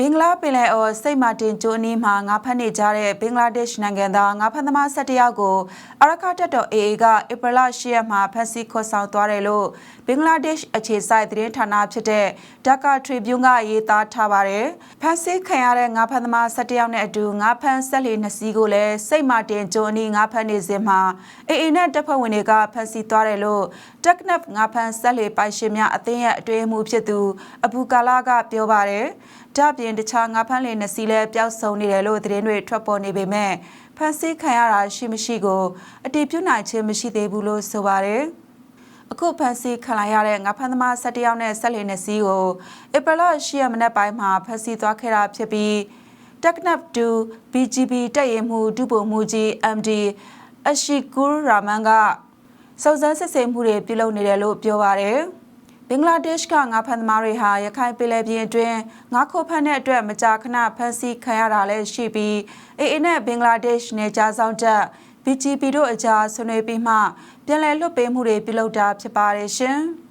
ဘင်္ဂလားပင်လယ်အော်စိတ်မာတင်ကျိုးအနီးမှာငါဖမ်းနေကြတဲ့ဘင်္ဂလားဒေ့ရှ်နိုင်ငံသားငါဖမ်းသမား၁၁ယောက်ကိုအရခတက်တော် AA ကဧပြီလ10ရက်မှာဖမ်းဆီးခေါ်ဆောင်သွားတယ်လို့ဘင်္ဂလားဒေ့ရှ်အခြေစိုက်သတင်းဌာနဖြစ်တဲ့ Dhaka Tribune ကရေးသားထားပါတယ်။ဖမ်းဆီးခံရတဲ့ငါဖမ်းသမား၁၁ယောက်နဲ့အတူငါဖမ်းဆက်လီနှစ်စီးကိုလည်းစိတ်မာတင်ကျိုးအနီးငါဖမ်းနေစဉ်မှာ AA နဲ့တပ်ဖွဲ့ဝင်တွေကဖမ်းဆီးသွားတယ်လို့ Teknaf ငါဖမ်းဆက်လီပိုင်ရှင်များအသင်းရဲ့အတွင်းအမှုဖြစ်သူအဘူကာလာကပြောပါတယ်။ ဒါ့အပြင်တခြားငါးဖမ်းလေနှစ်စီးလည်းပျောက်ဆုံးနေတယ်လို့သတင်းတွေထွက်ပေါ်နေပေမဲ့ဖမ်းဆီးခံရတာရှိမရှိကိုအတည်ပြုနိုင်ခြင်းမရှိသေးဘူးလို့ဆိုပါတယ်။အခုဖမ်းဆီးခံလိုက်ရတဲ့ငါးဖမ်းသမား၁၁ယောက်နဲ့ဆက်လီနှစ်စီးကိုဧပြီလ10ရက်မနက်ပိုင်းမှာဖမ်းဆီးသွားခဲ့တာဖြစ်ပြီး Teknaf 2 BGB တပ်ရင်မှုဒုဗိုလ်မှူးကြီး MD အရှိကူရာမန်ကစုံစမ်းစစ်ဆေးမှုတွေပြုလုပ်နေတယ်လို့ပြောပါတယ်။ ဘင်္ဂလားဒေ့ရှ်ကငါးဖမ်းသမားတွေဟာရခိုင်ပင်လယ်ပြင်အတွင်းငါးခိုးဖမ်းတဲ့အတွက်မကြာခဏဖမ်းဆီးခံရတာလည်းရှိပြီးအေအေနဲ့ဘင်္ဂလားဒေ့ရှ်နယ်ခြားဆောင်တပ် BGP တို့အကြားဆွေးနွေးပြီးမှ ပြန်လည်လွတ်ပေးမှုတွေပြုလုပ်တာဖြစ်ပါတယ်ရှင်။